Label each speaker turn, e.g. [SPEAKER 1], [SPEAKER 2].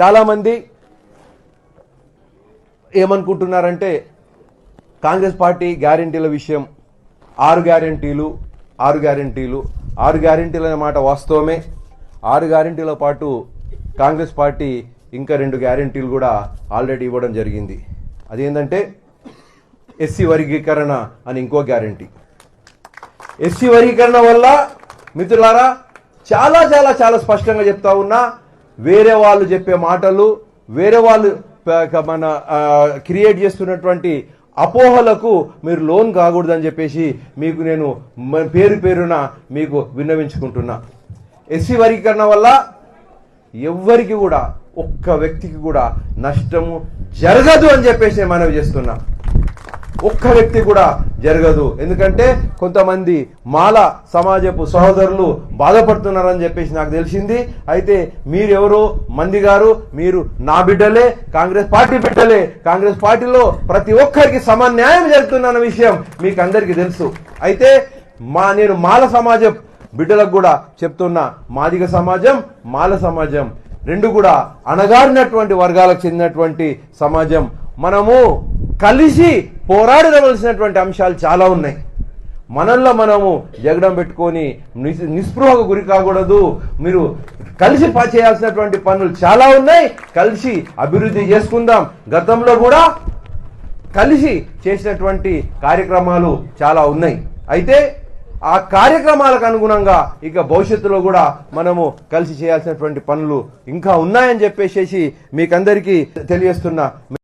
[SPEAKER 1] చాలామంది ఏమనుకుంటున్నారంటే కాంగ్రెస్ పార్టీ గ్యారంటీల విషయం ఆరు గ్యారంటీలు ఆరు గ్యారంటీలు ఆరు గ్యారంటీలు అనే మాట వాస్తవమే. ఆరు గ్యారంటీల పాటు కాంగ్రెస్ పార్టీ ఇంకా రెండు గ్యారంటీలు కూడా ఆల్రెడీ ఇవ్వడం జరిగింది. అదేంటంటే ఎస్సీ వర్గీకరణ అని ఇంకో గ్యారంటీ. ఎస్సీ వర్గీకరణ వల్ల మిత్రులారా చాలా చాలా చాలా స్పష్టంగా చెప్తా ఉన్నా వేరే వాళ్ళు చెప్పే మాటలు వేరే వాళ్ళు మన క్రియేట్ చేస్తున్నటువంటి అపోహలకు మీరు లోన్ కాకూడదని చెప్పేసి మీకు నేను పేరు పేరున మీకు విన్నవించుకుంటున్నా. ఎస్సీ వర్గీకరణ వల్ల ఎవ్వరికి కూడా ఒక్క వ్యక్తికి కూడా నష్టము జరగదు అని చెప్పేసి నేను మనవి చేస్తున్నా. ఒక్క వ్యక్తి కూడా జరగదు. ఎందుకంటే కొంతమంది మాల సమాజపు సహోదరులు బాధపడుతున్నారని చెప్పేసి నాకు తెలిసింది. అయితే మీరెవరో? మంది గారు మీరు నా బిడ్డలే కాంగ్రెస్ పార్టీ బిడ్డలే. కాంగ్రెస్ పార్టీలో ప్రతి ఒక్కరికి సమన్యాయం జరుగుతున్న విషయం మీకు అందరికీ తెలుసు. అయితే మా నేను మాల సమాజం బిడ్డలకు కూడా చెప్తున్నా. మాదిగ సమాజం మాల సమాజం రెండు కూడా అణగారినటువంటి వర్గాలకు చెందినటువంటి సమాజం. మనము కలిసి పోరాడవలసినటువంటి అంశాలు చాలా ఉన్నాయి. మనల్లో మనము జగడం పెట్టుకొని నిస్- నిస్పృహకు గురి కాకూడదు. మీరు కలిసి ప- చేయాల్సినటువంటి పనులు చాలా ఉన్నాయి. కలిసి అభివృద్ధి చేసుకుందాం. గతంలో కూడా కలిసి చేసినటువంటి కార్యక్రమాలు చాలా ఉన్నాయి. అయితే ఆ కార్యక్రమాలకు అనుగుణంగా ఇక భవిష్యత్తులో కూడా మనము కలిసి చేయాల్సినటువంటి పనులు ఇంకా ఉన్నాయని చెప్పేసి మీకందరికీ తెలియజేస్తున్నా.